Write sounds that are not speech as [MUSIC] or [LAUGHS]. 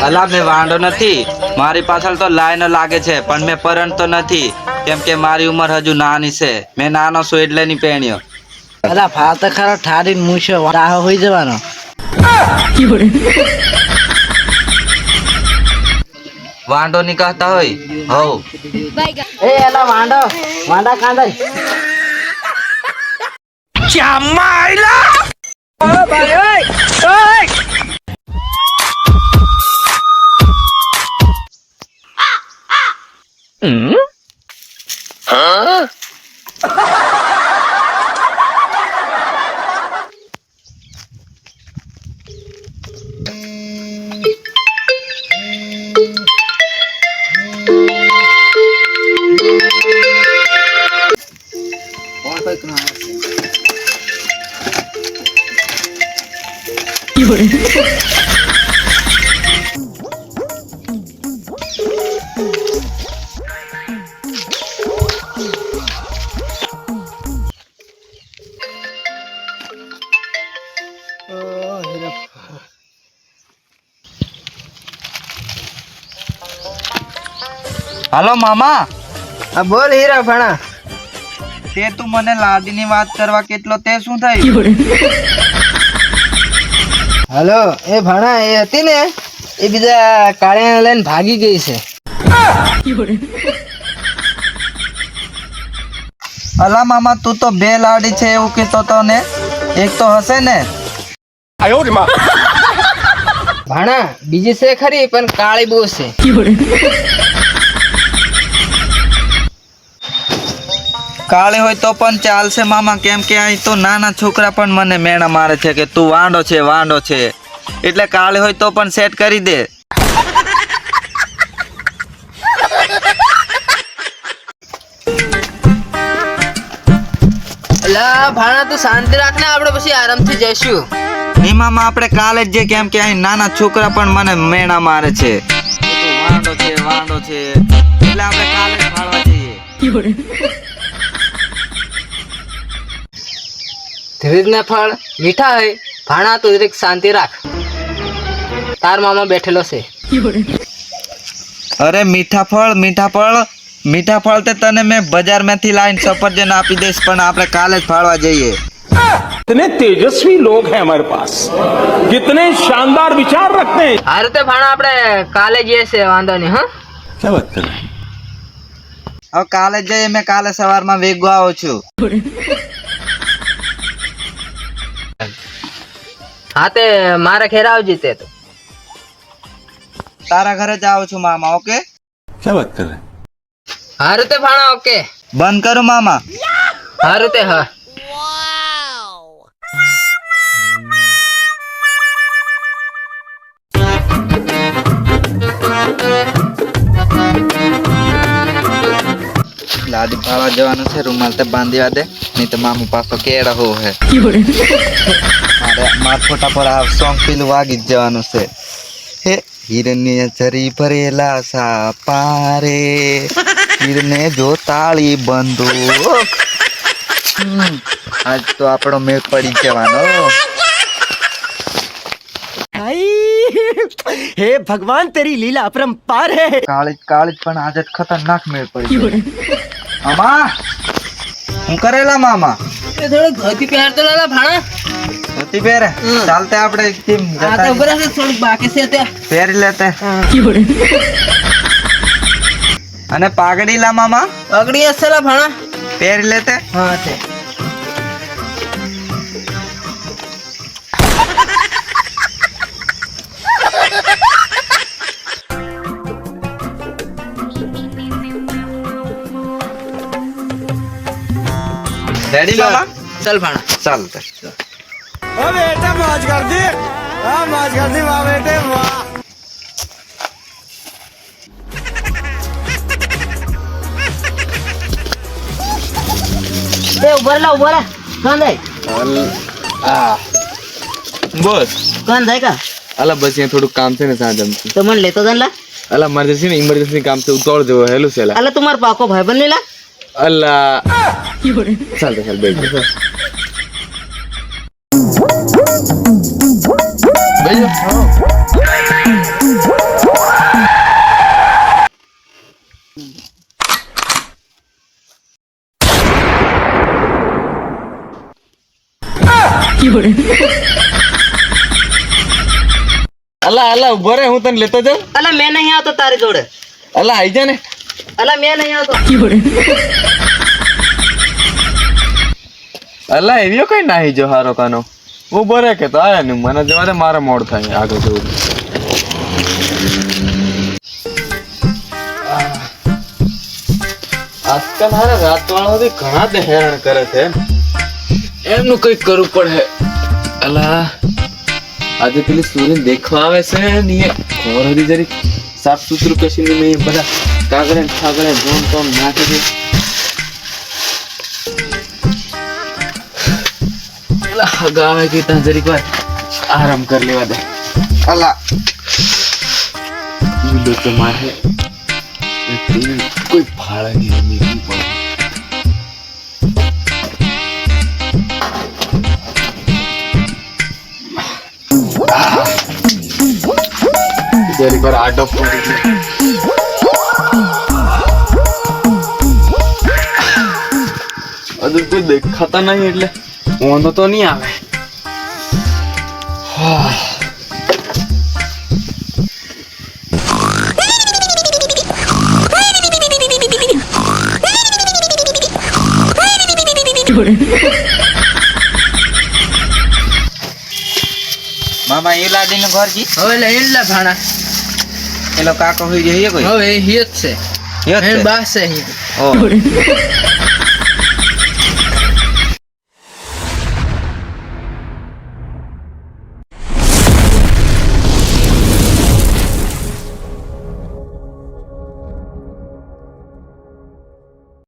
અલા મેં વાંધો નથી મારી પાછળ તો લાઈનો લાગે છે પણ મેં પરણતો નથી કેમ કે મારી ઉંમર હજુ નાની છે મેં નાનો છું એટલે ની પહેણ્યો અલા ફાત ખરા ઠારી મૂછો રાહ હોઈ જવાનો વાંઢો ની કહેતા હોય. હવ. એ એલા વાંડો વાંડા કાંદા હાલો મામા. આ બોલ હીરા ભણા તે તું મને લાદીની વાત કરવા કેટલો તે શું થયું? [LAUGHS] હલો એ ભણા એ હતી ને એ બીજા કાળિયાને લઈને ભાગી ગઈ છે. અલા મામા તું તો બે લાડી છે એવું કહેતો તો ને એક તો હશે ને. ભણા બીજી છે ખરી પણ કાળી બહુ છે. કાળી હોય તો પણ ચાલશે મામા કેમ કે અહીં તો નાના છોકરા પણ મને મેણા મારે છે કે તું વાંડો છે વાંડો છે. એટલે કાળી હોય તો પણ સેટ કરી દે. ભાણા તું શાંતિ રાખ ને આપણે પછી આરામથી જઈશું. નહીં આપણે કાલે જ જે કેમ કે અહીં નાના છોકરા પણ મને મેણા મારે છે. વાંડો છે વાંડો છે. એટલે આપણે કાલે જ ફાળવા જઈએ. ધીરજના ફળ મીઠા હોય ભાણા તું જરીક શાંતિ રાખ તાર મામા બેઠેલો છે અરે મીઠા ફળ મીઠા ફળ મીઠા ફળ તે તને મેં બજારમાંથી લાવીને સફરજન આપી દઈશ પણ આપણે કાલે જ ફાળવા જઈએ कितने तेजस्वी लोग हैं हमारे पास कितने शानदार विचार रखते हैं આ રીતે ભાણા આપણે કાલે જઈએ છે વાંધો નહીં હા क्या बात कर रहे हैं હવે કાલે જ જઈએ મેં કાલે સવારમાં વેગો આવું છું હા તે મારા ઘેર આવજી તે તો. તારા ઘરે જ આવું છું મામા ઓકે? ક્યાં વાત કરે? હારું તે ભાણા ઓકે. બંધ કરો મામા. હારું તે હા. દાદી પાવા જવાનું છે રૂમાલ તે બાંધીવા દે નહીં તો મામું પાછો કેળા હો હે. મારે માથોટા પર આ સોંગ પેલું વાગી જવાનું છે. હે હિરને જરી ભરેલા સા પારે હિરને જો તાળી બંદૂક આજ તો આપણો મેળ પડી જવાનો. હે ભગવાન તેરી લીલા અપરંપાર હે. કાળી કાળી પણ આજે ખતરનાક મેળ પડી મામા હું કરેલા મામા? એ થોડું ધોતી પહેરતો લાલા ભાણા. ધોતી પહેરે? ચાલતે આપણે આ તો થોડુંક બાકી છે તે પહેરી લેતે. અને પાઘડી લા મામા? અગડી હશે લા ભાણા. પહેરી લેતે? હા તે. રેડી મામા ચાલ ભાણા ચાલ ચાલ ઓ બેટા મોજ કરતી હા મોજ કરતી વાહ બેટે વાહ એ ઉભર લા ઉભર કાંદે આ બોલ કાંદે કા અલા બસ અહીંયા થોડું કામ છે ને સાંજ તો મને લેતો જન લા અલા મારે ને ઇમરજન્સી કામ છે ઉતોડ દેવો હેલો સેલા અલા તમાર પાકો ભાઈ બન લેલા અલા ચાલ તો ચાલ બેઠ અલા અલા ઊભો રે હું તને લેતો જાઉં અલા મેં નહીં આવતો તારી જોડે અલા આઈ જા ને અલા મેં નહીં આવતો. અલા એવી કઈ નાહી જો હારો કાનો? હું બરે કે તો આયા નું મને જવા દે મારે મોડ થાય આગળ જવું. આજકાલ હારે રાત વાળા બી ઘણા દે હેરાન કરે છે એમનું કઈ કરવું પડે. અલા આજે પેલી સૂર્ય દેખવા આવે છે ને એ ખબર હતી જરી સાફ સુથરું કશી મેં બધા કાગળે ને ધૂમ તોમ નાખી દે ગાવે કે ત્યાં જરીક વાર આરામ કરી લેવા દે અલા મિલો તો મારે કોઈ ભાડા નહીં મેળવી જરીક વાર આડો પડી ગયો કોઈ દેખાતા નહીં એટલે વાંધો તો નહીં આવે. મામા એ લાડી નું ઘર જી હવે લઈ લે ભાણા. એલો કાકો હોય જઈએ કોઈ? હવે હિયત જ છે. હિયત જ છે. બા છે ઓહ.